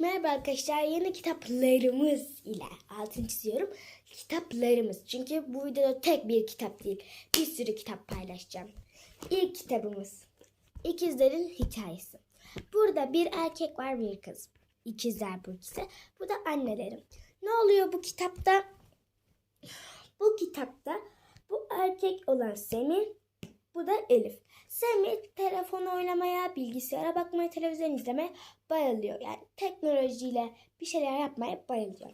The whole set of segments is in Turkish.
Merhaba arkadaşlar yeni kitaplarımız ile altını çiziyorum. Kitaplarımız çünkü bu videoda tek bir kitap değil bir sürü kitap paylaşacağım. İlk kitabımız İkizlerin Hikayesi. Burada bir erkek var bir kız. İkizler bu ikisi. Bu da annelerim. Ne oluyor bu kitapta? Bu kitapta bu erkek olan Semih bu da Elif. Semih telefon oynamaya, bilgisayara bakmaya, televizyon izlemeye bayılıyor. Yani teknolojiyle bir şeyler yapmaya bayılıyor.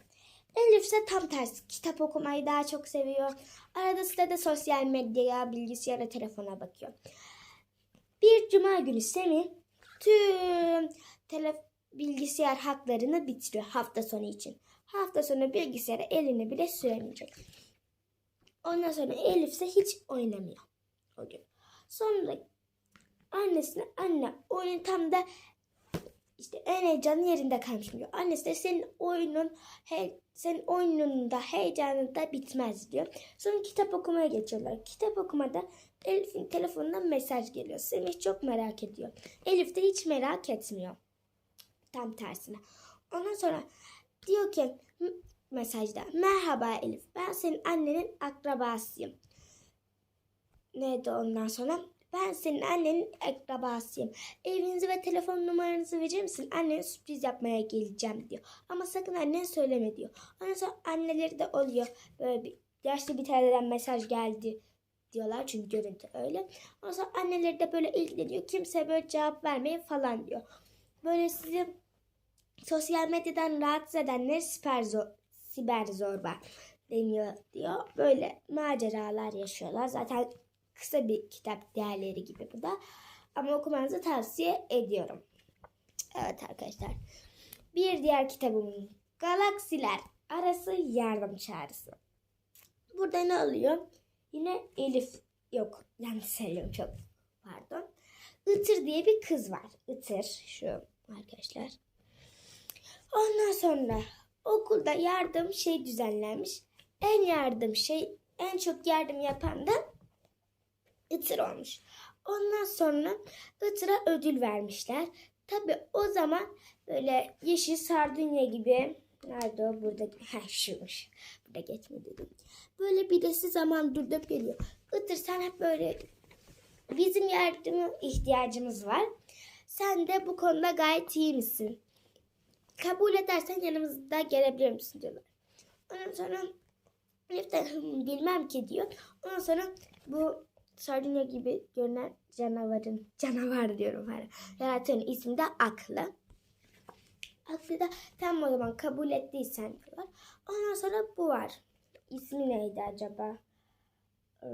Elif ise tam tersi. Kitap okumayı daha çok seviyor. Arada sırada sosyal medyaya, bilgisayara, telefona bakıyor. Bir cuma günü Semih tüm telef bilgisayar haklarını bitiriyor hafta sonu için. Hafta sonu bilgisayara elini bile süremeyecek. Ondan sonra Elif ise hiç oynamıyor o gün. Sonra annesine anne oyun tam da işte en heyecanlı yerinde kalmış diyor. Annesi de senin oyunun he, senin oyununda heyecanın da bitmez diyor. Sonra kitap okumaya geçiyorlar. Kitap okumada Elif'in telefonundan mesaj geliyor. Semih çok merak ediyor. Elif de hiç merak etmiyor. Tam tersine. Ondan sonra diyor ki mesajda merhaba Elif ben senin annenin akrabasıyım. Neydi ondan sonra? Ben senin annenin akrabasıyım. Evinizi ve telefon numaranızı verir misin? Annene sürpriz yapmaya geleceğim diyor. Ama sakın annene söyleme diyor. Ondan sonra anneleri de oluyor. Böyle bir yaşlı bir taneden mesaj geldi diyorlar. Çünkü görüntü öyle. Ondan sonra anneleri de böyle ilgileniyor. Kimse böyle cevap vermeyin falan diyor. Böyle sizi sosyal medyadan rahatsız edenler siber, zor, siber zorba deniyor diyor. Böyle maceralar yaşıyorlar. Zaten kısa bir kitap değerleri gibi bu da. Ama okumanızı tavsiye ediyorum. Evet arkadaşlar. Bir diğer kitabım Galaksiler Arası Yardım Çağrısı. Burada ne oluyor? Yine Elif yok. Yanlış söylüyorum çok. Pardon. Itır diye bir kız var. Itır şu arkadaşlar. Ondan sonra okulda yardım şey düzenlenmiş. En yardım şey en çok yardım yapan da Itır olmuş. Ondan sonra Itır'a ödül vermişler. Tabi o zaman böyle yeşil sardunya gibi nerede o burada ha şuymuş. Burada geçme dedim. Böyle birisi zaman durdup geliyor. Itır sen hep böyle bizim yardıma ihtiyacımız var. Sen de bu konuda gayet iyi misin? Kabul edersen yanımızda gelebilir misin diyorlar. Ondan sonra Elif de "Hmm, bilmem ki diyor. Ondan sonra bu sardunya gibi görünen canavarın, canavar diyorum hala. Yaratığın ismi de Aklı. Aklı da tam o zaman kabul ettiysen diyorlar. Ondan sonra bu var. İsmi neydi acaba? Ee,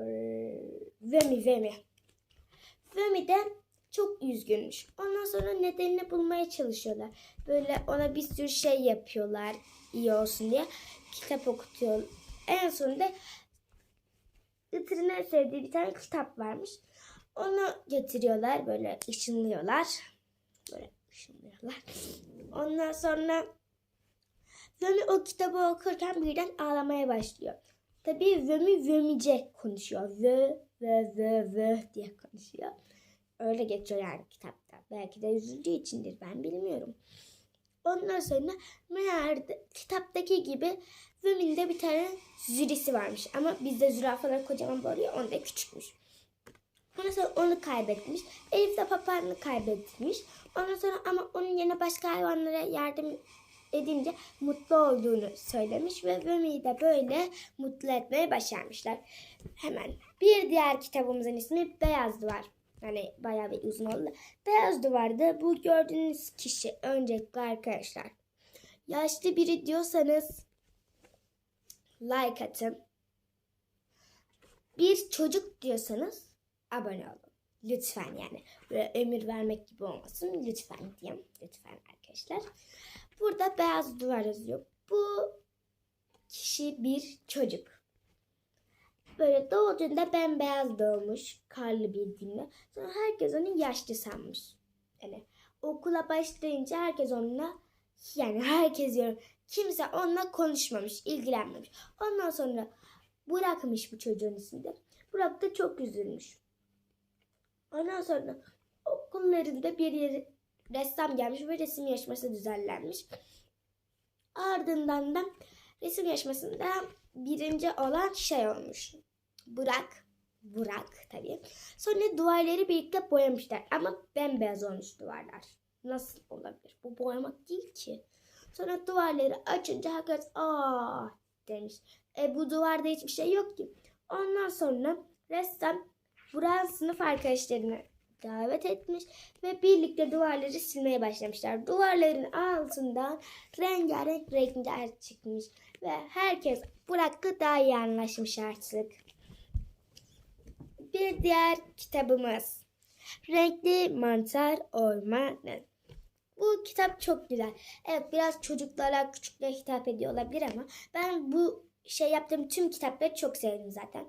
Vemi Vemi. Vemi de çok üzgünmüş. Ondan sonra nedenini bulmaya çalışıyorlar. Böyle ona bir sürü şey yapıyorlar iyi olsun diye. Kitap okutuyor. En sonunda Itır'ın sevdiği bir tane kitap varmış. Onu getiriyorlar böyle ışınlıyorlar. Böyle ışınlıyorlar. Ondan sonra Vömi o kitabı okurken birden ağlamaya başlıyor. Tabii Vömi Vömice konuşuyor. Vö, vö, vö, vö diye konuşuyor. Öyle geçiyor yani kitapta. Belki de üzüldüğü içindir ben bilmiyorum. Ondan sonra meğer kitaptaki gibi Vömi'nin bir tane zürisi varmış. Ama bizde zürafalar kocaman böyle onda küçükmüş. Ondan sonra onu kaybetmiş. Elif de papağanını kaybetmiş. Ondan sonra ama onun yerine başka hayvanlara yardım edince mutlu olduğunu söylemiş ve Vömi'yi de böyle mutlu etmeye başarmışlar. Hemen bir diğer kitabımızın ismi Beyaz Duvar. Hani bayağı bir uzun oldu. Beyaz Duvar'da bu gördüğünüz kişi öncelikle arkadaşlar. Yaşlı biri diyorsanız like atın. Bir çocuk diyorsanız abone olun. Lütfen yani. Böyle emir vermek gibi olmasın. Lütfen diyeyim. Lütfen arkadaşlar. Burada beyaz duvar yazıyor. Bu kişi bir çocuk. Böyle doğduğunda bembeyaz doğmuş. Karlı bir günde. Sonra herkes onu yaşlı sanmış. Yani okula başlayınca herkes onunla yani herkes diyorum kimse onunla konuşmamış, ilgilenmemiş. Ondan sonra Burak'mış bu çocuğun ismi de. Burak da çok üzülmüş. Ondan sonra okullarında bir yeri ressam gelmiş ve resim yarışması düzenlenmiş. Ardından da resim yarışmasında birinci olan şey olmuş. Burak. Burak tabii. Sonra duvarları birlikte boyamışlar ama bembeyaz olmuş duvarlar. Nasıl olabilir? Bu boyamak değil ki. Sonra duvarları açınca herkes aa demiş. E bu duvarda hiçbir şey yok ki. Ondan sonra ressam Burak'ın sınıf arkadaşlarını davet etmiş ve birlikte duvarları silmeye başlamışlar. Duvarların altından rengarenk renkler çıkmış ve herkes Burak'la daha iyi anlaşmış artık. Bir diğer kitabımız Renkli Mantar Ormanı. Bu kitap çok güzel. Evet biraz çocuklara, küçüklere hitap ediyor olabilir ama ben bu şey yaptığım tüm kitapları çok sevdim zaten.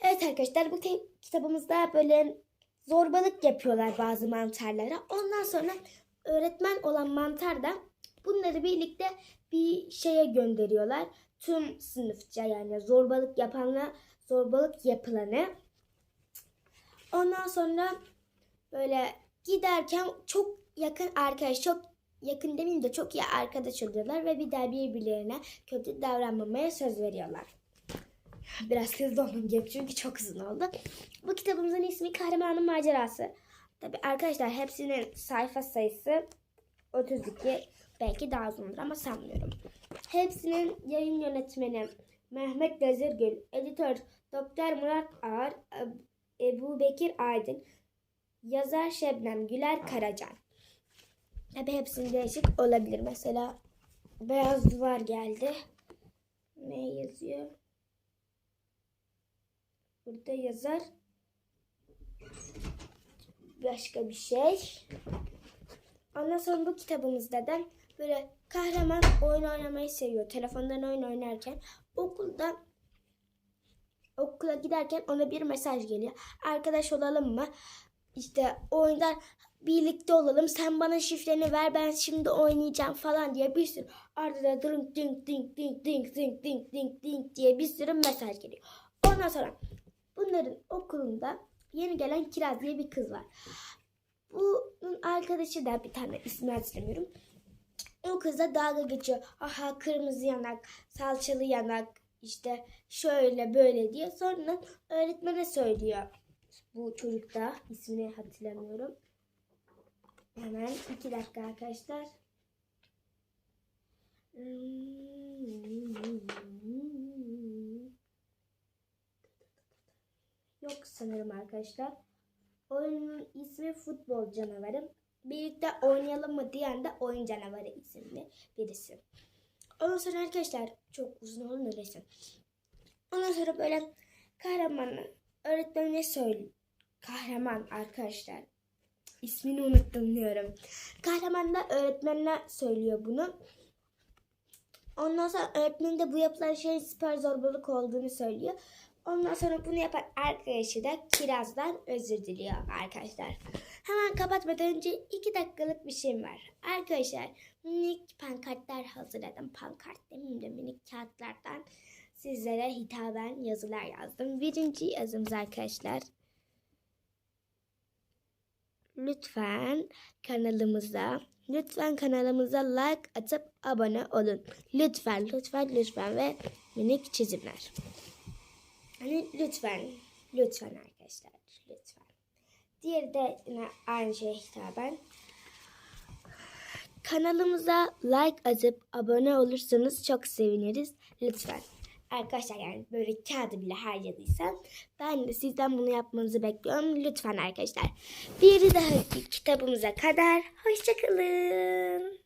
Evet arkadaşlar bu kitabımızda böyle zorbalık yapıyorlar bazı mantarlara. Ondan sonra öğretmen olan mantar da bunları birlikte bir şeye gönderiyorlar. Tüm sınıfça yani zorbalık yapanla zorbalık yapılanı. Ondan sonra böyle giderken çok yakın arkadaş, çok yakın demeyeyim de çok iyi arkadaş oluyorlar ve bir daha birbirlerine kötü davranmamaya söz veriyorlar. Biraz hızlı olmam gerek çünkü çok uzun oldu. Bu kitabımızın ismi Kahramanın Macerası. Tabi arkadaşlar hepsinin sayfa sayısı 32 belki daha uzundur ama sanmıyorum. Hepsinin yayın yönetmeni Mehmet Gazirgül, editör Doktor Murat Ağar, Ebu Bekir Aydın, yazar Şebnem Güler Karacan. Tabi hepsinin değişik olabilir. Mesela beyaz duvar geldi. Ne yazıyor? Burada yazar başka bir şey. Ondan sonra bu kitabımızda da böyle kahraman oyun oynamayı seviyor. Telefondan oyun oynarken okulda okula giderken ona bir mesaj geliyor. Arkadaş olalım mı? İşte oyunda birlikte olalım. Sen bana şifreni ver ben şimdi oynayacağım falan diye bir sürü ardında ding ding ding ding ding ding ding ding ding diye bir sürü mesaj geliyor. Ondan sonra bunların okulunda yeni gelen Kiraz diye bir kız var. Bunun arkadaşı da bir tane ismi hatırlamıyorum. O kızla dalga geçiyor. Aha kırmızı yanak, salçalı yanak, işte şöyle böyle diye. Sonra öğretmene söylüyor. Bu çocuk da ismini hatırlamıyorum. Hemen iki dakika arkadaşlar. Yok sanırım arkadaşlar. Oyunun ismi Futbol Canavarı. Birlikte oynayalım mı diyen de Oyun Canavarı isimli birisi. Ondan sonra arkadaşlar çok uzun oldu neyse. Ondan sonra böyle kahramanı öğretmenine söyle. Kahraman arkadaşlar. İsmini unuttum diyorum. Kahraman da öğretmenine söylüyor bunu. Ondan sonra öğretmen de bu yapılan şeyin süper zorbalık olduğunu söylüyor. Ondan sonra bunu yapan arkadaşı da Kiraz'dan özür diliyor arkadaşlar. Hemen kapatmadan önce iki dakikalık bir şeyim var. Arkadaşlar minik pankartlar hazırladım. Pankart demeyeyim de minik kağıtlardan sizlere hitaben yazılar yazdım. Birinci yazımız arkadaşlar. Lütfen kanalımıza lütfen kanalımıza like atıp abone olun. Lütfen lütfen lütfen ve minik çizimler. Hani lütfen, lütfen arkadaşlar, lütfen. Diğeri de yine aynı şeye hitaben. Kanalımıza like atıp abone olursanız çok seviniriz. Lütfen. Arkadaşlar yani böyle kağıdı bile harcadıysam ben de sizden bunu yapmanızı bekliyorum. Lütfen arkadaşlar. Bir dahaki kitabımıza kadar hoşçakalın.